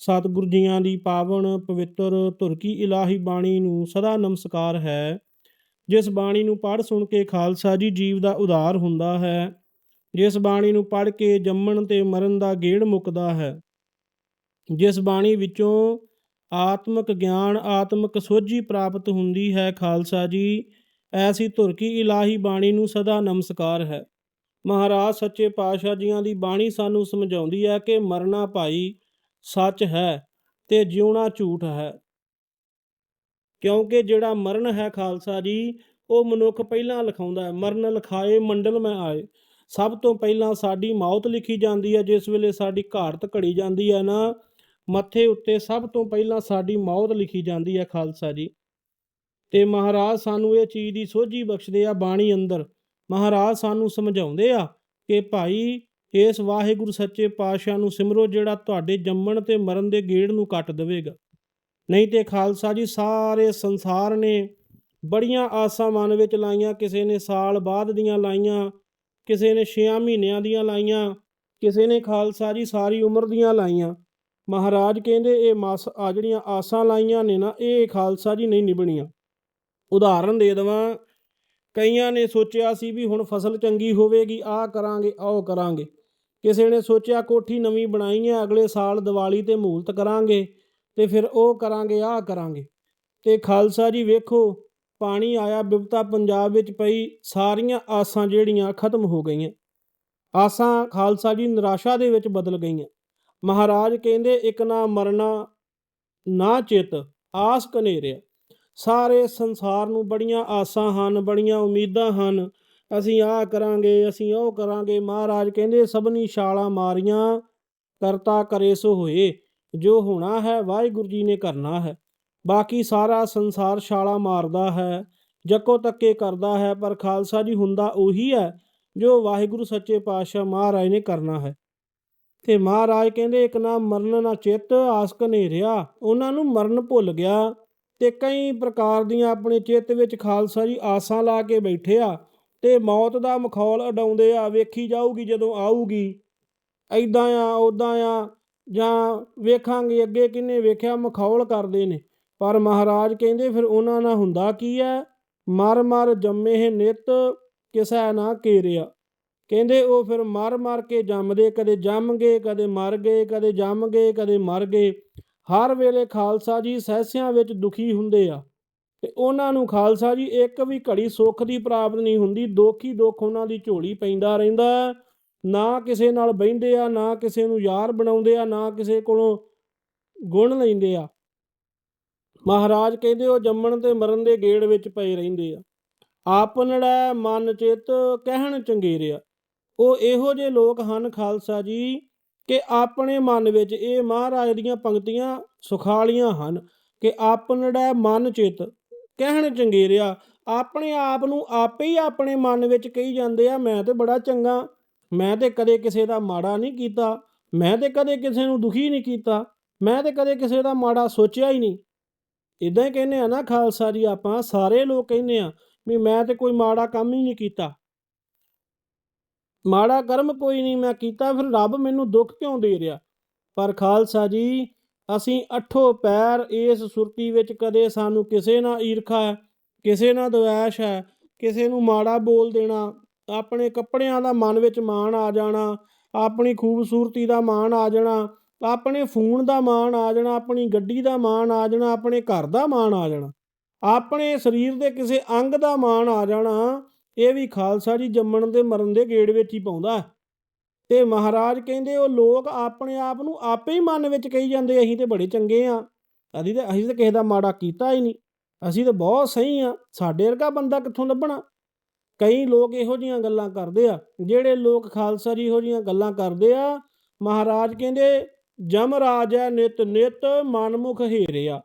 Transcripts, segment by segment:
ਸਤਿਗੁਰੂ ਜੀਆਂ ਦੀ ਪਾਵਨ ਪਵਿੱਤਰ ਧੁਰਕੀ ਇਲਾਹੀ ਬਾਣੀ ਨੂੰ ਸਦਾ ਨਮਸਕਾਰ ਹੈ। ਜਿਸ ਬਾਣੀ ਨੂੰ ਪੜ੍ਹ ਸੁਣ ਕੇ ਖਾਲਸਾ ਜੀ ਜੀਵ ਦਾ ਉਧਾਰ ਹੁੰਦਾ ਹੈ, ਜਿਸ ਬਾਣੀ ਨੂੰ ਪੜ੍ਹ ਕੇ ਜੰਮਣ ਤੇ ਮਰਨ ਦਾ ਗੇੜ ਮੁੱਕਦਾ ਹੈ। ਜਿਸ ਬਾਣੀ ਵਿੱਚੋਂ ਆਤਮਿਕ ਗਿਆਨ, ਆਤਮਿਕ ਸੋਝੀ ਪ੍ਰਾਪਤ ਹੁੰਦੀ ਹੈ ਖਾਲਸਾ ਜੀ, ਐਸੀ ਧੁਰਕੀ ਇਲਾਹੀ ਬਾਣੀ ਨੂੰ ਸਦਾ ਨਮਸਕਾਰ ਹੈ। ਮਹਾਰਾਜ ਸੱਚੇ ਪਾਤਸ਼ਾਹ ਜੀਆਂ ਦੀ ਬਾਣੀ ਸਾਨੂੰ ਸਮਝਾਉਂਦੀ ਹੈ ਕਿ ਮਰਨਾ ਭਾਈ ਸੱਚ ਹੈ ਤੇ ਜਿਉਣਾ ਝੂਠ ਹੈ। ਕਿਉਂਕਿ ਜਿਹੜਾ ਮਰਨ ਹੈ ਖਾਲਸਾ ਜੀ, ਉਹ ਮਨੁੱਖ ਪਹਿਲਾਂ ਲਿਖਾਉਂਦਾ ਹੈ, ਮਰਨ ਲਿਖਾਏ, ਮੰਡਲ ਮੈਂ ਆਏ। ਸਭ ਤੋਂ ਪਹਿਲਾਂ ਸਾਡੀ ਮੌਤ ਲਿਖੀ ਜਾਂਦੀ ਹੈ, ਜਿਸ ਵੇਲੇ ਸਾਡੀ ਘਾੜਤ ਘੜੀ ਜਾਂਦੀ ਹੈ ਨਾ, ਮੱਥੇ ਉੱਤੇ ਸਭ ਤੋਂ ਪਹਿਲਾਂ ਸਾਡੀ ਮੌਤ ਲਿਖੀ ਜਾਂਦੀ ਹੈ ਖਾਲਸਾ ਜੀ। ਤੇ ਮਹਾਰਾਜ ਸਾਨੂੰ ਇਹ ਚੀਜ਼ ਦੀ ਸੋਝੀ ਬਖਸ਼ਦੇ ਆ ਬਾਣੀ ਅੰਦਰ। ਮਹਾਰਾਜ ਸਾਨੂੰ ਸਮਝਾਉਂਦੇ ਆ ਕਿ ਭਾਈ ਇਸ ਵਾਹਿਗੁਰੂ ਸੱਚੇ ਪਾਤਸ਼ਾਹ ਨੂੰ ਸਿਮਰੋ ਜਿਹੜਾ ਤੁਹਾਡੇ ਜੰਮਣ ਤੇ ਮਰਨ ਦੇ ਗੇੜ ਨੂੰ ਕੱਟ ਦੇਵੇਗਾ। ਨਹੀਂ ਤੇ ਖਾਲਸਾ ਜੀ, ਸਾਰੇ ਸੰਸਾਰ ਨੇ ਬੜੀਆਂ ਆਸਾਂ ਮਨ ਵਿੱਚ ਲਾਈਆਂ, ਕਿਸੇ ਨੇ ਸਾਲ ਬਾਅਦ ਦੀਆਂ ਲਾਈਆਂ, ਕਿਸੇ ਨੇ 6 ਮਹੀਨਿਆਂ ਦੀਆਂ ਲਾਈਆਂ, ਕਿਸੇ ਨੇ ਖਾਲਸਾ ਜੀ ਸਾਰੀ ਉਮਰ ਦੀਆਂ ਲਾਈਆਂ। ਮਹਾਰਾਜ ਕਹਿੰਦੇ, ਇਹ ਮਾਸ ਆ ਜਿਹੜੀਆਂ ਆਸਾਂ ਲਾਈਆਂ ਨੇ ਨਾ, ਇਹ ਖਾਲਸਾ ਜੀ ਨਹੀਂ ਨਿਭਣੀਆਂ। ਉਦਾਹਰਨ ਦੇ ਦਵਾਂ, ਕਈਆਂ ਨੇ ਸੋਚਿਆ ਸੀ ਵੀ ਹੁਣ ਫਸਲ ਚੰਗੀ ਹੋਵੇਗੀ, ਆਹ ਕਰਾਂਗੇ ਆਹ ਕਰਾਂਗੇ। ਕਿਸੇ ਨੇ ਸੋਚਿਆ ਕੋਠੀ ਨਵੀਂ ਬਣਾਈ ਹੈ ਅਗਲੇ ਸਾਲ ਦੀਵਾਲੀ ਤੇ ਮਹੂਲਤ ਕਰਾਂਗੇ ਤੇ ਫਿਰ ਉਹ ਕਰਾਂਗੇ, ਆਹ ਕਰਾਂਗੇ। ਤੇ ਖਾਲਸਾ ਜੀ ਵੇਖੋ, ਪਾਣੀ ਆਇਆ, ਬਿਪਤਾ ਪੰਜਾਬ ਵਿੱਚ ਪਈ, ਸਾਰੀਆਂ ਆਸਾਂ ਜਿਹੜੀਆਂ ਖਤਮ ਹੋ ਗਈਆਂ। ਆਸਾਂ ਖਾਲਸਾ ਜੀ ਨਿਰਾਸ਼ਾ ਦੇ ਵਿੱਚ ਬਦਲ ਗਈਆਂ। ਮਹਾਰਾਜ ਕਹਿੰਦੇ, ਇੱਕ ਨਾ ਮਰਨਾ, ਨਾ ਚਿਤ, ਆਸ ਕਨੇਰਿਆ ਸਾਰੇ ਸੰਸਾਰ ਨੂੰ ਬੜੀਆਂ ਆਸਾਂ ਹਨ, ਬੜੀਆਂ ਉਮੀਦਾਂ ਹਨ। ਅਸੀਂ ਆਹ ਕਰਾਂਗੇ, ਅਸੀਂ ਉਹ ਕਰਾਂਗੇ। ਮਹਾਰਾਜ ਕਹਿੰਦੇ, ਸਭਨੀ ਛਾਲਾਂ ਮਾਰੀਆਂ, ਕਰਤਾ ਕਰੇ ਸੋ ਹੋਏ। ਜੋ ਹੋਣਾ ਹੈ, ਵਾਹਿਗੁਰੂ ਜੀ ਨੇ ਕਰਨਾ ਹੈ। ਬਾਕੀ ਸਾਰਾ ਸੰਸਾਰ ਛਾਲਾਂ ਮਾਰਦਾ ਹੈ, ਜੱਕੋ ਤੱਕੇ ਕਰਦਾ ਹੈ, ਪਰ ਖਾਲਸਾ ਜੀ ਹੁੰਦਾ ਉਹੀ ਹੈ, ਜੋ ਵਾਹਿਗੁਰੂ ਸੱਚੇ ਪਾਤਸ਼ਾਹ ਮਹਾਰਾਜ ਨੇ ਕਰਨਾ ਹੈ। ਤੇ ਮਹਾਰਾਜ ਕਹਿੰਦੇ, ਇੱਕ ਨਾ ਮਰਨ ਨਾ ਚਿੱਤ, ਆਸਕ ਨੇਰਿਆ ਉਹਨਾਂ ਨੂੰ ਮਰਨ ਭੁੱਲ ਗਿਆ ਤੇ ਕਈ ਪ੍ਰਕਾਰ ਦੀਆਂ ਆਪਣੇ ਚਿੱਤ ਵਿੱਚ ਖਾਲਸਾ ਜੀ ਆਸਾਂ ਲਾ ਕੇ ਬੈਠੇ ਆ। ਤੇ ਮੌਤ ਦਾ ਮਖੌਲ ਉਡਾਉਂਦੇ ਆ, ਵੇਖੀ ਜਾਊਗੀ ਜਦੋਂ ਆਊਗੀ। ਐਦਾਂ ਆ ਉਦਾਂ ਆ, ਜਾਂ ਵੇਖਾਂਗੇ ਅੱਗੇ ਕਿੰਨੇ ਵੇਖਿਆ ਮਖੌਲ ਕਰਦੇ ਨੇ। ਪਰ ਮਹਾਰਾਜ ਕਹਿੰਦੇ, ਫਿਰ ਉਹਨਾਂ ਨਾਲ ਹੁੰਦਾ ਕੀ ਹੈ ਮਰ ਮਰ ਜੰਮੇ ਨਿਤ, ਕਿਸੈ ਨਾ ਕੇਰਿਆ? ਕਹਿੰਦੇ, ਉਹ ਫਿਰ ਮਰ ਮਰ ਕੇ ਜੰਮਦੇ, ਕਦੇ ਜੰਮ ਗਏ ਕਦੇ ਮਰ ਗਏ ਕਦੇ ਜੰਮ ਗਏ ਕਦੇ ਮਰ ਗਏ ਹਰ ਵੇਲੇ ਖਾਲਸਾ ਜੀ ਸਹਿਸਿਆਂ ਵਿੱਚ ਦੁਖੀ ਹੁੰਦੇ ਆ। ਤੇ ਉਹਨਾਂ ਨੂੰ ਖਾਲਸਾ ਜੀ, ਇੱਕ ਵੀ ਘੜੀ ਸੁੱਖ ਦੀ ਪ੍ਰਾਪਤ ਨਹੀਂ ਹੁੰਦੀ, ਦੁੱਖ ਹੀ ਦੁੱਖ ਉਹਨਾਂ ਦੀ ਝੋਲੀ ਪੈਂਦਾ ਰਹਿੰਦਾ। ਨਾ ਕਿਸੇ ਨਾਲ ਬਹਿੰਦੇ ਆ, ਨਾ ਕਿਸੇ ਨੂੰ ਯਾਰ ਬਣਾਉਂਦੇ ਆ, ਨਾ ਕਿਸੇ ਕੋਲੋਂ ਗੁਣ ਲੈਂਦੇ ਆ। ਮਹਾਰਾਜ ਕਹਿੰਦੇ ਉਹ ਜੰਮਣ ਤੇ ਮਰਨ ਦੇ ਗੇੜ ਵਿੱਚ ਪਏ ਰਹਿੰਦੇ ਆ। ਆਪਨੜਾ ਮਨ ਚਿਤ ਕਹਿਣ ਚੰਗੇਰਿਆ ਉਹ ਇਹੋ ਜਿਹੇ ਲੋਕ ਹਨ ਖਾਲਸਾ ਜੀ ਕਿ ਆਪਣੇ ਮਨ ਵਿੱਚ ਇਹ ਮਹਾਰਾਜ ਦੀਆਂ ਪੰਕਤੀਆਂ ਸੁਖਾਲੀਆਂ ਹਨ ਕਿ ਆਪਨੜਾ ਮਨ ਚਿਤ ਕਹਿਣ ਚੰਗੇਰਿਆ, ਆਪਣੇ ਆਪ ਨੂੰ ਆਪੇ ਹੀ ਆਪਣੇ ਮਨ ਵਿੱਚ ਕਹੀ ਜਾਂਦੇ ਆ, ਮੈਂ ਤੇ ਬੜਾ ਚੰਗਾ, ਮੈਂ ਤੇ ਕਦੇ ਕਿਸੇ ਦਾ ਮਾੜਾ ਨਹੀਂ ਕੀਤਾ, ਮੈਂ ਤੇ ਕਦੇ ਕਿਸੇ ਨੂੰ ਦੁਖੀ ਨਹੀਂ ਕੀਤਾ, ਮੈਂ ਤੇ ਕਦੇ ਕਿਸੇ ਦਾ ਮਾੜਾ ਸੋਚਿਆ ਹੀ ਨਹੀਂ। ਇਦਾਂ ਹੀ ਕਹਿੰਦੇ ਆ ਨਾ ਖਾਲਸਾ ਜੀ, ਆਪਾਂ ਸਾਰੇ ਲੋਕ ਕਹਿੰਦੇ ਆ ਵੀ ਮੈਂ ਤੇ ਕੋਈ ਮਾੜਾ ਕੰਮ ਹੀ ਨਹੀਂ ਕੀਤਾ। ਮਾੜਾ ਕਰਮ ਕੋਈ ਨਹੀਂ, ਮੈਂ ਕੀਤਾ, ਫਿਰ ਰੱਬ ਮੈਨੂੰ ਦੁੱਖ ਕਿਉਂ ਦੇ ਰਿਹਾ? ਪਰ ਖਾਲਸਾ ਜੀ ਅਸੀਂ ਅੱਠੋਂ ਪੈਰ ਇਸ ਸੁਰਤੀ ਵਿੱਚ ਕਦੇ ਸਾਨੂੰ ਕਿਸੇ ਨਾਲ ਈਰਖਾ ਹੈ, ਕਿਸੇ ਨਾਲ ਦਵੈਸ਼ ਹੈ, ਕਿਸੇ ਨੂੰ ਮਾੜਾ ਬੋਲ ਦੇਣਾ, ਆਪਣੇ ਕੱਪੜਿਆਂ ਦਾ ਮਨ ਵਿੱਚ ਮਾਣ ਆ ਜਾਣਾ, ਆਪਣੀ ਖੂਬਸੂਰਤੀ ਦਾ ਮਾਣ ਆ ਜਾਣਾ, ਆਪਣੇ ਫੋਨ ਦਾ ਮਾਣ ਆ ਜਾਣਾ, ਆਪਣੀ ਗੱਡੀ ਦਾ ਮਾਣ ਆ ਜਾਣਾ, ਆਪਣੇ ਘਰ ਦਾ ਮਾਣ ਆ ਜਾਣਾ, ਆਪਣੇ ਸਰੀਰ ਦੇ ਕਿਸੇ ਅੰਗ ਦਾ ਮਾਣ ਆ ਜਾਣਾ, ਇਹ ਵੀ ਖਾਲਸਾ ਜੀ ਜੰਮਣ ਦੇ ਮਰਨ ਦੇ ਗੇੜ ਵਿੱਚ ਹੀ ਪਾਉਂਦਾ ਤੇ ਮਹਾਰਾਜ ਕਹਿੰਦੇ ਉਹ ਲੋਕ ਆਪਣੇ ਆਪ ਨੂੰ ਆਪੇ ਹੀ ਮਨ ਵਿੱਚ ਕਹੀ ਜਾਂਦੇ, ਅਸੀਂ ਤੇ ਬੜੇ ਚੰਗੇ ਆ। ਅਸੀਂ ਤੇ ਅਸੀਂ ਤੇ ਕਿਸੇ ਦਾ ਮਾੜਾ ਕੀਤਾ ਹੀ ਨਹੀਂ। ਅਸੀਂ ਤੇ ਬਹੁਤ ਸਹੀ ਆ। ਸਾਡੇ ਵਰਗਾ ਬੰਦਾ ਕਿੱਥੋਂ ਲੱਭਣਾ? ਕਈ ਲੋਕ ਇਹੋ ਜੀਆਂ ਗੱਲਾਂ ਕਰਦੇ ਆ, ਜਿਹੜੇ ਲੋਕ ਖਾਲਸਾ ਜੀ ਇਹੋ ਜੀਆਂ ਗੱਲਾਂ ਕਰਦੇ ਆ, ਮਹਾਰਾਜ ਕਹਿੰਦੇ, ਜਮ ਰਾਜ ਹੈ ਨਿਤ ਨਿਤ ਮਨਮੁਖ ਹੀਰਿਆ।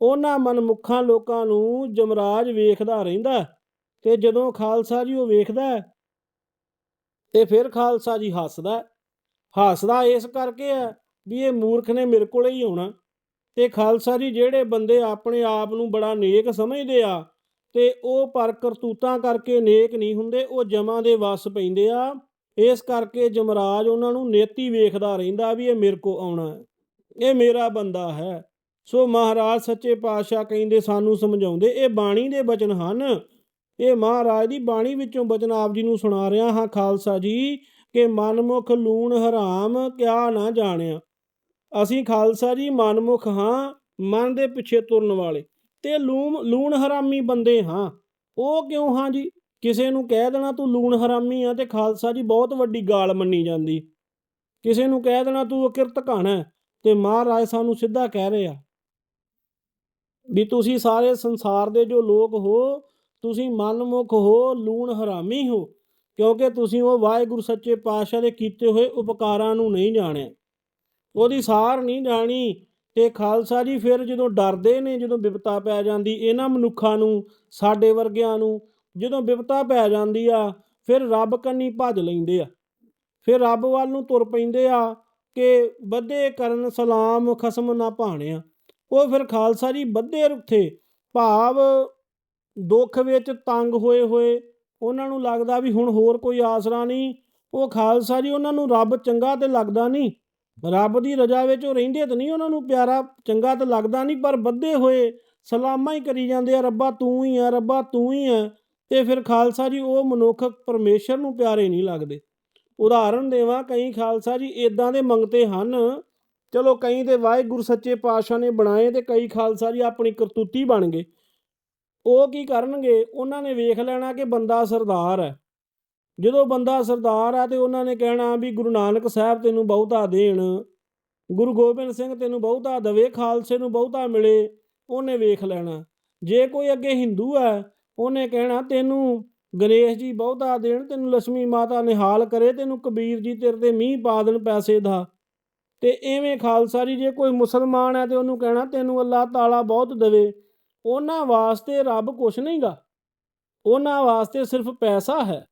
ਉਹਨਾਂ ਮਨਮੁੱਖਾਂ ਲੋਕਾਂ ਨੂੰ ਜਮਰਾਜ ਵੇਖਦਾ ਰਹਿੰਦਾ ਹੈ ਤੇ ਜਦੋਂ ਖਾਲਸਾ ਜੀ ਉਹ ਵੇਖਦਾ ਤੇ ਫਿਰ ਖਾਲਸਾ ਜੀ ਹੱਸਦਾ ਹੱਸਦਾ ਇਸ ਕਰਕੇ ਹੈ ਵੀ ਇਹ ਮੂਰਖ ਨੇ ਮੇਰੇ ਕੋਲੇ ਹੀ ਆਉਣਾ। ਤੇ ਖਾਲਸਾ ਜੀ ਜਿਹੜੇ ਬੰਦੇ ਆਪਣੇ ਆਪ ਨੂੰ ਬੜਾ ਨੇਕ ਸਮਝਦੇ ਆ ਤੇ ਉਹ ਪਰ ਕਰਤੂਤਾਂ ਕਰਕੇ ਨੇਕ ਨਹੀਂ ਹੁੰਦੇ, ਉਹ ਜਮਾਂ ਦੇ ਵਸ ਪੈਂਦੇ ਆ। ਇਸ ਕਰਕੇ ਜਮਰਾਜ ਉਹਨਾਂ ਨੂੰ ਨੇਤੀ ਵੇਖਦਾ ਰਹਿੰਦਾ ਵੀ ਇਹ ਮੇਰੇ ਕੋ ਆਉਣਾ ਹੈ। ਇਹ ਮੇਰਾ ਬੰਦਾ ਹੈ। ਸੋ ਮਹਾਰਾਜ ਸੱਚੇ ਪਾਤਸ਼ਾਹ ਕਹਿੰਦੇ ਸਾਨੂੰ ਸਮਝਾਉਂਦੇ, ਇਹ ਬਾਣੀ ਦੇ ਬਚਨ ਹਨ। ਇਹ ਮਹਾਰਾਜ ਦੀ ਬਾਣੀ ਵਿੱਚੋਂ ਬਚਨ ਆਪ ਜੀ ਨੂੰ ਸੁਣਾ ਰਿਹਾ ਹਾਂ ਖਾਲਸਾ ਜੀ ਕਿ ਮਨਮੁਖ ਲੂਣ ਹਰਾਮ ਕਿਆ ਨਾ ਜਾਣਿਆ। ਅਸੀਂ ਖਾਲਸਾ ਜੀ ਮਨਮੁਖ ਹਾਂ, ਮਨ ਦੇ ਪਿੱਛੇ ਤੁਰਨ ਵਾਲੇ ਤੇ ਲੂਮ, ਲੂਣ ਹਰਾਮੀ ਬੰਦੇ ਹਾਂ। ਉਹ ਕਿਉਂ ਹਾਂ ਜੀ? ਕਿਸੇ ਨੂੰ ਕਹਿ ਦੇਣਾ ਤੂੰ ਲੂਣ ਹਰਾਮੀ ਆ ਤੇ ਖਾਲਸਾ ਜੀ ਬਹੁਤ ਵੱਡੀ ਗਾਲ ਮੰਨੀ ਜਾਂਦੀ। ਕਿਸੇ ਨੂੰ ਕਹਿ ਦੇਣਾ ਤੂੰ ਅਕਿਰਤ ਘਾਣਾ ਤੇ ਮਹਾਰਾਜ ਸਾਨੂੰ ਸਿੱਧਾ ਕਹਿ ਰਿਹਾ ਵੀ ਤੁਸੀਂ ਸਾਰੇ ਸੰਸਾਰ ਦੇ ਜੋ ਲੋਕ ਹੋ ਤੁਸੀਂ ਮਨਮੁਖ ਹੋ, ਲੂਣ ਹਰਾਮੀ ਹੋ, ਕਿਉਂਕਿ ਤੁਸੀਂ ਉਹ ਵਾਹਿਗੁਰੂ ਸੱਚੇ ਪਾਤਸ਼ਾਹ ਦੇ ਕੀਤੇ ਹੋਏ ਉਪਕਾਰਾਂ ਨੂੰ ਨਹੀਂ ਜਾਣਿਆ। ਉਹਦੀ ਸਾਰ ਨਹੀਂ ਜਾਣੀ ਤੇ ਖਾਲਸਾ ਜੀ ਫਿਰ ਜਦੋਂ ਡਰਦੇ ਨੇ, ਜਦੋਂ ਵਿਪਤਾ ਪੈ ਜਾਂਦੀ, ਇਹਨਾਂ ਮਨੁੱਖਾਂ ਨੂੰ, ਸਾਡੇ ਵਰਗਿਆਂ ਨੂੰ, ਜਦੋਂ ਵਿਪਤਾ ਪੈ ਜਾਂਦੀ ਆ, ਫਿਰ ਰੱਬ ਕੰਨੀ ਭੱਜ ਲੈਂਦੇ ਆ। ਫਿਰ ਰੱਬ ਵੱਲ ਨੂੰ ਤੁਰ ਪੈਂਦੇ ਆ ਕਿ ਬੱਧੇ ਕਰਨ ਸਲਾਮ ਖਸਮ ਨਾ ਭਾਣਿਆ। ਉਹ ਫਿਰ ਖਾਲਸਾ ਜੀ ਬੱਧੇ ਰੁੱਥੇ, ਭਾਵ ਦੁੱਖ ਵਿੱਚ ਤੰਗ ਹੋਏ ਹੋਏ, ਉਹਨਾਂ ਨੂੰ ਲੱਗਦਾ ਵੀ ਹੁਣ ਹੋਰ ਕੋਈ ਆਸਰਾ ਨਹੀਂ। ਉਹ ਖਾਲਸਾ ਜੀ, ਉਹਨਾਂ ਨੂੰ ਰੱਬ ਚੰਗਾ ਤੇ ਲੱਗਦਾ ਨਹੀਂ। ਰੱਬ ਦੀ ਰਜਾ ਵਿੱਚ ਉਹ ਰਹਿੰਦੇ ਤਾਂ ਨਹੀਂ, ਉਹਨਾਂ ਨੂੰ ਪਿਆਰਾ ਚੰਗਾ ਤਾਂ ਲੱਗਦਾ ਨਹੀਂ, ਪਰ ਬੱਧੇ ਹੋਏ ਸਲਾਮਾਂ ਹੀ ਕਰੀ ਜਾਂਦੇ ਆ, ਰੱਬਾ ਤੂੰ ਹੀ ਆ, ਰੱਬਾ ਤੂੰ ਹੀ ਆ। ਤੇ ਫਿਰ ਖਾਲਸਾ ਜੀ, ਉਹ ਮਨੁੱਖ ਪਰਮੇਸ਼ਰ ਨੂੰ ਪਿਆਰੇ ਨਹੀਂ ਲੱਗਦੇ। ਉਦਾਹਰਨ ਦੇਵਾਂ, ਕਈ ਖਾਲਸਾ ਜੀ ਇਦਾਂ ਦੇ ਮੰਗਤੇ ਹਨ। ਚਲੋ ਕਈ ਤੇ ਵਾਹਿਗੁਰੂ ਸੱਚੇ ਪਾਤਸ਼ਾਹ ਨੇ ਬਣਾਏ ਤੇ ਕਈ ਖਾਲਸਾ ਜੀ ਆਪਣੀ ਕਰਤੂਤੀ ਬਣ ਗਏ। ਉਹ ਕੀ ਕਰਨਗੇ? ਉਹਨਾਂ ਨੇ ਵੇਖ ਲੈਣਾ ਕਿ ਬੰਦਾ ਸਰਦਾਰ ਹੈ। ਜਦੋਂ ਬੰਦਾ ਸਰਦਾਰ ਆ ਤੇ ਉਹਨਾਂ ਨੇ ਕਹਿਣਾ ਵੀ ਗੁਰੂ ਨਾਨਕ ਸਾਹਿਬ ਤੈਨੂੰ ਬਹੁਤਾ ਦੇਣ, ਗੁਰੂ ਗੋਬਿੰਦ ਸਿੰਘ ਤੈਨੂੰ ਬਹੁਤਾ ਦਵੇ, ਖਾਲਸੇ ਨੂੰ ਬਹੁਤਾ ਮਿਲੇ, ਉਹਨੇ ਵੇਖ ਲੈਣਾ। ਜੇ ਕੋਈ ਅੱਗੇ ਹਿੰਦੂ ਹੈ, ਉਹਨੇ ਕਹਿਣਾ ਤੈਨੂੰ ਗਣੇਸ਼ ਜੀ ਬਹੁਤਾ ਦੇਣ, ਤੈਨੂੰ ਲక్ష్ਮੀ ਮਾਤਾ ਨਿਹਾਲ ਕਰੇ, ਤੈਨੂੰ ਕਬੀਰ ਜੀ ਤੇਰੇ ਤੇ ਮੀਂਹ ਪਾ ਦੇਣ ਪੈਸੇ ਦਾ। ਤੇ ਐਵੇਂ ਖਾਲਸਾ ਜੀ, ਜੇ ਕੋਈ ਮੁਸਲਮਾਨ ਹੈ ਤੇ ਉਹਨੂੰ ਕਹਿਣਾ ਤੈਨੂੰ ਅੱਲਾਹ ਤਾਲਾ ਬਹੁਤ ਦੇਵੇ ਉਹਨਾਂ ਵਾਸਤੇ ਰੱਬ ਕੁਛ ਨਹੀਂਗਾ ਉਹਨਾਂ ਵਾਸਤੇ ਸਿਰਫ ਪੈਸਾ ਹੈ।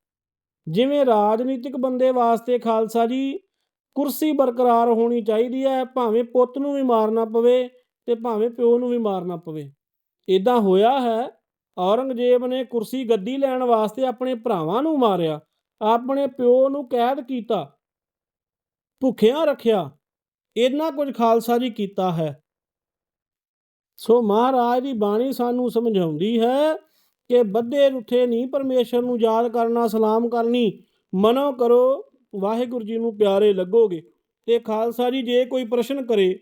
ਜਿਵੇਂ ਰਾਜਨੀਤਿਕ ਬੰਦੇ ਵਾਸਤੇ ਖਾਲਸਾ ਜੀ, ਕੁਰਸੀ ਬਰਕਰਾਰ ਹੋਣੀ ਚਾਹੀਦੀ ਹੈ, ਭਾਵੇਂ ਪੁੱਤ ਨੂੰ ਵੀ ਮਾਰਨਾ ਪਵੇ ਤੇ ਭਾਵੇਂ ਪਿਓ ਨੂੰ ਵੀ ਮਾਰਨਾ ਪਵੇ। ਇਦਾਂ ਹੋਇਆ ਹੈ, ਔਰੰਗਜ਼ੇਬ ਨੇ ਕੁਰਸੀ ਗੱਦੀ ਲੈਣ ਵਾਸਤੇ ਆਪਣੇ ਭਰਾਵਾਂ ਨੂੰ ਮਾਰਿਆ, ਆਪਣੇ ਪਿਓ ਨੂੰ ਕੈਦ ਕੀਤਾ, ਭੁੱਖਿਆਂ ਰੱਖਿਆ। ਇੰਨਾ ਕੁਝ ਖਾਲਸਾ ਜੀ ਕੀਤਾ ਹੈ। ਸੋ ਮਹਾਰਾਜ ਦੀ ਬਾਣੀ ਸਾਨੂੰ ਸਮਝਾਉਂਦੀ ਹੈ ਕਿ ਬੱਧੇ ਰੁੱਥੇ ਨਹੀਂ, ਪਰਮੇਸ਼ਰ ਨੂੰ ਯਾਦ ਕਰਨਾ, ਸਲਾਮ ਕਰਨੀ, ਮਨੋ ਕਰੋ, ਵਾਹਿਗੁਰੂ ਜੀ ਨੂੰ ਪਿਆਰੇ ਲੱਗੋਗੇ। ਤੇ ਖਾਲਸਾ ਜੀ, ਜੇ ਕੋਈ ਪ੍ਰਸ਼ਨ ਕਰੇ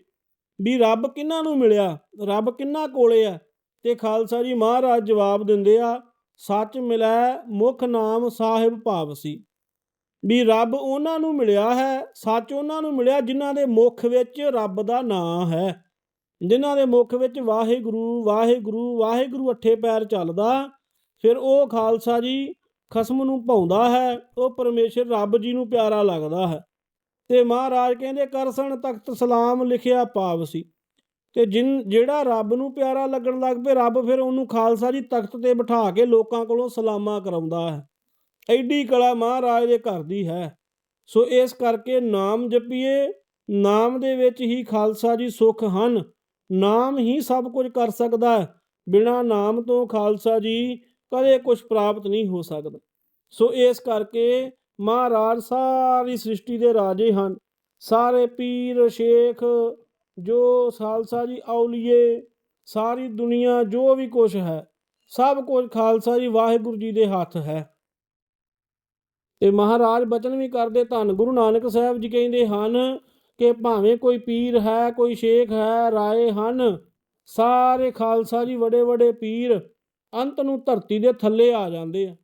ਵੀ ਰੱਬ ਕਿੰਨਾ ਨੂੰ ਮਿਲਿਆ, ਰੱਬ ਕਿੰਨਾ ਕੋਲੇ ਆ, ਤੇ ਖਾਲਸਾ ਜੀ ਮਹਾਰਾਜ ਜਵਾਬ ਦਿੰਦੇ ਆ, ਸੱਚ ਮਿਲੈ, ਮੁਖ ਨਾਮ ਸਾਹਿਬ ਭਾਵਸੀ। ਵੀ ਰੱਬ ਉਹਨਾਂ ਨੂੰ ਮਿਲਿਆ ਹੈ, ਸੱਚ ਉਹਨਾਂ ਨੂੰ ਮਿਲਿਆ, ਜਿਨ੍ਹਾਂ ਦੇ ਮੁਖ ਵਿੱਚ ਰੱਬ ਦਾ ਨਾਮ ਹੈ। ਜਿਨ੍ਹਾਂ ਦੇ ਮੁਖ ਵਿੱਚ ਵਾਹਿਗੁਰੂ ਵਾਹਿਗੁਰੂ ਵਾਹਿਗੁਰੂ ਅੱਠੇ ਪੈਰ ਚੱਲਦਾ, ਫਿਰ ਉਹ ਖਾਲਸਾ ਜੀ ਖਸਮ ਨੂੰ ਭਾਉਂਦਾ ਹੈ, ਉਹ ਪਰਮੇਸ਼ਰ ਰੱਬ ਜੀ ਨੂੰ ਪਿਆਰਾ ਲੱਗਦਾ ਹੈ। ਤੇ ਮਹਾਰਾਜ ਕਹਿੰਦੇ ਕਰਸਣ ਤਖਤ ਸਲਾਮ ਲਿਖਿਆ ਪਾਵਸੀ ਤੇ ਜਿਨ, ਜਿਹੜਾ ਰੱਬ ਨੂੰ ਪਿਆਰਾ ਲੱਗਣ ਲੱਗ ਪਏ, ਰੱਬ ਫਿਰ ਉਹਨੂੰ ਖਾਲਸਾ ਜੀ ਤਖਤ ਤੇ ਬਿਠਾ ਕੇ ਲੋਕਾਂ ਕੋਲੋਂ ਸਲਾਮਾਂ ਕਰਾਉਂਦਾ ਹੈ। ਐਡੀ ਕਲਾ ਮਹਾਰਾਜ ਦੇ ਘਰ ਦੀ ਹੈ। ਸੋ ਇਸ ਕਰਕੇ ਨਾਮ ਜਪੀਏ, ਨਾਮ ਦੇ ਵਿੱਚ ਹੀ ਖਾਲਸਾ ਜੀ ਸੁਖ ਹਨ। ਨਾਮ ਹੀ ਸਭ ਕੁਝ ਕਰ ਸਕਦਾ ਹੈ। ਬਿਨਾ ਨਾਮ ਤੋਂ ਖਾਲਸਾ ਜੀ ਕਦੇ ਕੁਝ ਪ੍ਰਾਪਤ ਨਹੀਂ ਹੋ ਸਕਦਾ। ਸੋ ਇਸ ਕਰਕੇ ਮਹਾਰਾਜ ਸਾਰੀ ਸ੍ਰਿਸ਼ਟੀ ਦੇ ਰਾਜੇ ਹਨ। ਸਾਰੇ ਪੀਰ, ਸ਼ੇਖ ਜੋ ਖਾਲਸਾ ਜੀ ਔਲੀਏ, ਸਾਰੀ ਦੁਨੀਆ ਜੋ ਵੀ ਕੁਝ ਹੈ, ਸਭ ਕੁਝ ਖਾਲਸਾ ਜੀ ਵਾਹਿਗੁਰੂ ਜੀ ਦੇ ਹੱਥ ਹੈ। ਤੇ ਮਹਾਰਾਜ ਬਚਨ ਵੀ ਕਰਦੇ ਧੰਨ। ਗੁਰੂ ਨਾਨਕ ਸਾਹਿਬ ਜੀ ਕਹਿੰਦੇ ਹਨ ਕਿ ਭਾਵੇਂ ਕੋਈ ਪੀਰ ਹੈ, ਕੋਈ ਸ਼ੇਖ ਹੈ, ਰਾਏ ਹਨ। ਸਾਰੇ ਖਾਲਸਾ ਜੀ ਵੱਡੇ ਵੱਡੇ ਪੀਰ ਅੰਤ ਨੂੰ ਧਰਤੀ ਦੇ ਥੱਲੇ ਆ ਜਾਂਦੇ ਆ।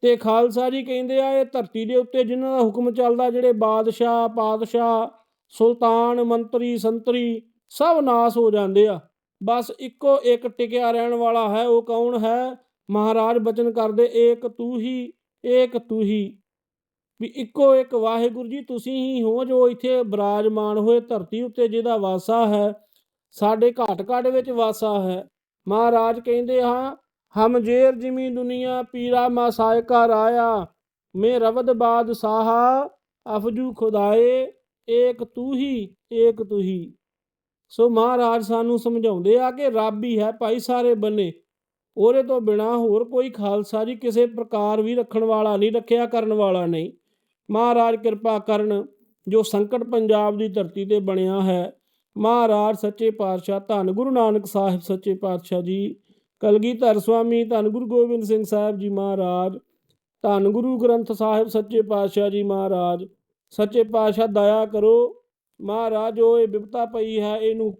ਤੇ ਖਾਲਸਾ ਜੀ ਕਹਿੰਦੇ ਆ, ਇਹ ਧਰਤੀ ਦੇ ਉੱਤੇ ਜਿਨ੍ਹਾਂ ਦਾ ਹੁਕਮ ਚੱਲਦਾ, ਜਿਹੜੇ ਬਾਦਸ਼ਾਹ ਪਾਦਸ਼ਾਹ ਸੁਲਤਾਨ, ਮੰਤਰੀ, ਸੰਤਰੀ ਸਭ ਨਾਸ ਹੋ ਜਾਂਦੇ ਆ। ਬਸ ਇੱਕੋ ਇੱਕ ਟਿਕਿਆ ਰਹਿਣ ਵਾਲਾ ਹੈ, ਉਹ ਕੌਣ ਹੈ? ਮਹਾਰਾਜ ਬਚਨ ਕਰਦੇ, ਏਕ ਤੂੰ ਹੀ, ਏਕ ਤੂੰ ਹੀ। ਵੀ ਇੱਕੋ ਇੱਕ ਵਾਹਿਗੁਰੂ ਜੀ, ਤੁਸੀਂ ਹੀ ਹੋ ਜੋ ਇੱਥੇ ਬਿਰਾਜਮਾਨ ਹੋਏ ਧਰਤੀ ਉੱਤੇ, ਜਿਹਦਾ ਵਾਸਾ ਹੈ, ਸਾਡੇ ਘਾਟ ਘਾਟ ਵਿੱਚ ਵਾਸਾ ਹੈ। ਮਹਾਰਾਜ ਕਹਿੰਦੇ ਹਾਂ, ਹਮ ਜੇਰ ਜਿਮੀ ਦੁਨੀਆ, ਪੀਰਾ ਮਾਸਾਇਕਾ ਰਾਇਆ, ਮੇ ਰਵਦ ਬਾਦ ਸਾਹਾ, ਅਫਜੂ ਖੁਦਾਏ, ਏਕ ਤੂ ਹੀ, ਏਕ ਤੂ ਹੀ। ਸੋ ਮਹਾਰਾਜ ਸਾਨੂੰ ਸਮਝਾਉਂਦੇ ਆ ਕਿ ਰੱਬ ਹੀ ਹੈ, ਭਾਈ ਸਾਰੇ ਬੰਨੇ। ਉਹਦੇ ਤੋਂ ਬਿਨਾ ਹੋਰ ਕੋਈ ਖਾਲਸਾ ਜੀ ਕਿਸੇ ਪ੍ਰਕਾਰ ਵੀ ਰੱਖਣ ਵਾਲਾ ਨਹੀਂ, ਰੱਖਿਆ ਕਰਨ ਵਾਲਾ ਨਹੀਂ। ਮਹਾਰਾਜ ਕਿਰਪਾ ਕਰਨ ਜੋ ਸੰਕਟ ਪੰਜਾਬ ਦੀ ਧਰਤੀ ਤੇ ਬਣਿਆ ਹੈ। ਮਹਾਰਾਜ ਸੱਚੇ ਪਾਤਸ਼ਾਹ, ਧੰਨ ਗੁਰੂ ਨਾਨਕ ਸਾਹਿਬ ਸੱਚੇ ਪਾਤਸ਼ਾਹ ਜੀ, ਕਲਗੀਧਰ ਸੁਆਮੀ ਧੰਨ ਗੁਰੂ ਗੋਬਿੰਦ ਸਿੰਘ ਸਾਹਿਬ ਜੀ ਮਹਾਰਾਜ, ਧੰਨ ਗੁਰੂ ਗ੍ਰੰਥ ਸਾਹਿਬ ਸੱਚੇ ਪਾਤਸ਼ਾਹ ਜੀ ਮਹਾਰਾਜ, ਸੱਚੇ ਪਾਤਸ਼ਾਹ ਦਇਆ ਕਰੋ। ਮਹਾਰਾਜ, ਜੋ ਇਹ ਵਿਪਤਾ ਪਈ ਹੈ, ਇਹਨੂੰ